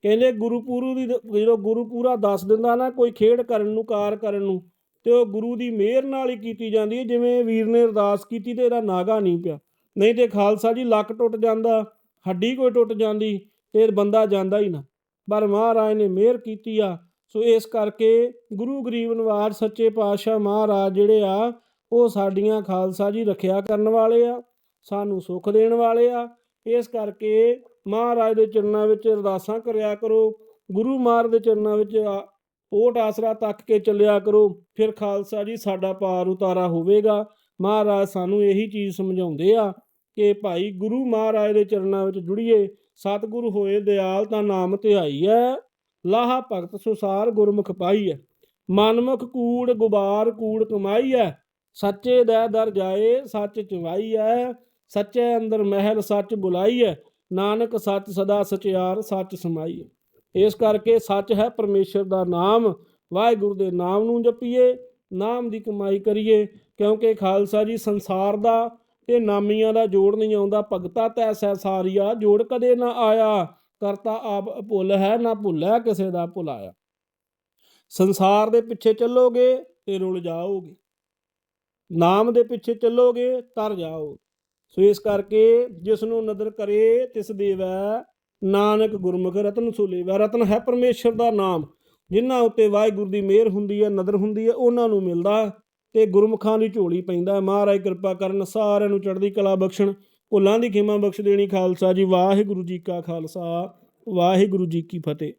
ਕਹਿੰਦੇ ਗੁਰੂ ਪੂਰੂ ਦੀ, ਜਦੋਂ ਗੁਰੂ ਪੂਰਾ ਦੱਸ ਦਿੰਦਾ ਨਾ, ਕੋਈ ਖੇਡ ਕਰਨ ਨੂੰ, ਕਾਰ ਕਰਨ ਨੂੰ, ਤੇ ਉਹ ਗੁਰੂ ਦੀ ਮਿਹਰ ਨਾਲ ਹੀ ਕੀਤੀ ਜਾਂਦੀ ਹੈ। ਜਿਵੇਂ ਵੀਰ ਨੇ ਅਰਦਾਸ ਕੀਤੀ ਤੇ ਇਹਦਾ ਨਾਗਾ ਨਹੀਂ ਪਿਆ। ਨਹੀਂ ਤੇ ਖਾਲਸਾ ਜੀ ਲੱਕ ਟੁੱਟ ਜਾਂਦਾ, ਹੱਡੀ ਕੋਈ ਟੁੱਟ ਜਾਂਦੀ ਤੇ ਬੰਦਾ ਜਾਂਦਾ ਹੀ ਨਾ। ਪਰ ਮਹਾਰਾਜ ਨੇ ਮਿਹਰ ਕੀਤੀ ਆ। ਸੋ ਇਸ ਕਰਕੇ ਗੁਰੂ ਗਰੀਬ ਨਵਾਜ ਸੱਚੇ ਪਾਤਸ਼ਾਹ ਮਹਾਰਾਜ ਜਿਹੜੇ ਆ, ਉਹ ਸਾਡੀਆਂ ਖਾਲਸਾ ਜੀ ਰੱਖਿਆ ਕਰਨ ਵਾਲੇ ਆ, ਸਾਨੂੰ ਸੁੱਖ ਦੇਣ ਵਾਲੇ ਆ। ਇਸ ਕਰਕੇ ਮਹਾਰਾਜ ਦੇ ਚਰਨਾਂ ਵਿੱਚ ਅਰਦਾਸਾਂ ਕਰਿਆ ਕਰੋ, ਗੁਰੂ ਮਹਾਰਾਜ ਦੇ ਚਰਨਾਂ ਵਿੱਚ ਆ- ਓਟ ਆਸਰਾ ਤੱਕ ਕੇ ਚੱਲਿਆ ਕਰੋ, ਫਿਰ ਖਾਲਸਾ ਜੀ ਸਾਡਾ ਪਾਰ ਉਤਾਰਾ ਹੋਵੇਗਾ। ਮਹਾਰਾਜ ਸਾਨੂੰ ਇਹੀ ਚੀਜ਼ ਸਮਝਾਉਂਦੇ ਆ ਕਿ ਭਾਈ ਗੁਰੂ ਮਹਾਰਾਜ ਦੇ ਚਰਨਾਂ ਵਿੱਚ ਜੁੜੀਏ ਸਤਿਗੁਰ ਹੋਏ ਦਿਆਲ ਤਾਂ ਨਾਮ ਧਿਆਈ ਹੈ ਲਾਹਾ ਭਗਤ ਸੁਸਾਰ ਗੁਰਮੁਖ ਪਾਈ ਹੈ ਮਨਮੁਖ ਕੂੜ ਗੁਬਾਰ ਕੂੜ ਕਮਾਈ ਹੈ ਸੱਚੇ ਦਾ ਦਰ ਜਾਏ ਸੱਚ ਚਵਾਈ ਹੈ ਸੱਚੇ ਅੰਦਰ ਮਹਿਲ ਸੱਚ ਬੁਲਾਈ ਹੈ ਨਾਨਕ ਸੱਚ ਸਦਾ ਸਚਿਆਰ ਸੱਚ ਸਮਾਈ ਹੈ ਇਸ ਕਰਕੇ ਸੱਚ ਹੈ ਪਰਮੇਸ਼ਰ ਦਾ ਨਾਮ, ਵਾਹਿਗੁਰੂ ਦੇ ਨਾਮ ਨੂੰ ਜਪੀਏ, ਨਾਮ ਦੀ ਕਮਾਈ ਕਰੀਏ, ਕਿਉਂਕਿ ਖਾਲਸਾ ਜੀ ਸੰਸਾਰ ਦਾ ਤੇ ਨਾਮੀਆਂ ਦਾ ਜੋੜ ਨਹੀਂ ਆਉਂਦਾ। ਭਗਤਾ ਤੈ ਸੈ ਸਾਰੀਆ, ਜੋੜ ਕਦੇ ਨਾ ਆਇਆ। ਕਰਤਾ ਆਪ ਭੁੱਲ ਹੈ, ਨਾ ਭੁੱਲਿਆ ਕਿਸੇ ਦਾ ਭੁਲਾਇਆ। ਸੰਸਾਰ ਦੇ ਪਿੱਛੇ ਚੱਲੋਗੇ ਤੇ ਰੁਲ ਜਾਓਗੇ। ਨਾਮ ਦੇ ਪਿੱਛੇ ਚੱਲੋਗੇ, ਤਰ ਜਾਓ ਸੋ ਇਸ ਕਰਕੇ ਜਿਸ ਨੂੰ ਨਦਰ ਕਰੇ, ਤਿਸ ਦੇਵੈ। ਨਾਨਕ ਗੁਰਮੁਖ ਰਤਨ ਸੁਲੇਵੈ। ਰਤਨ ਹੈ ਪਰਮੇਸ਼ਰ ਦਾ ਨਾਮ। ਜਿਨ੍ਹਾਂ ਉੱਤੇ ਵਾਹਿਗੁਰੂ ਦੀ ਮਿਹਰ ਹੁੰਦੀ ਹੈ, ਨਦਰ ਹੁੰਦੀ ਹੈ, ਉਹਨਾਂ ਨੂੰ ਮਿਲਦਾ ਤੇ ਗੁਰਮੁਖਾਂ ਦੀ ਝੋਲੀ ਪੈਂਦਾ ਮਹਾਰਾਜ ਕਿਰਪਾ ਕਰਨ ਸਾਰਿਆਂ ਨੂੰ ਚੜ੍ਹਦੀ ਕਲਾ ਬਖਸ਼ਣ। ਭੁੱਲਾਂ ਦੀ ਖਿਮਾ ਬਖਸ਼ ਦੇਣੀ ਖਾਲਸਾ ਜੀ। ਵਾਹਿਗੁਰੂ ਜੀ ਕਾ ਖਾਲਸਾ। ਵਾਹਿਗੁਰੂ ਜੀ ਕੀ ਫਤਿਹ।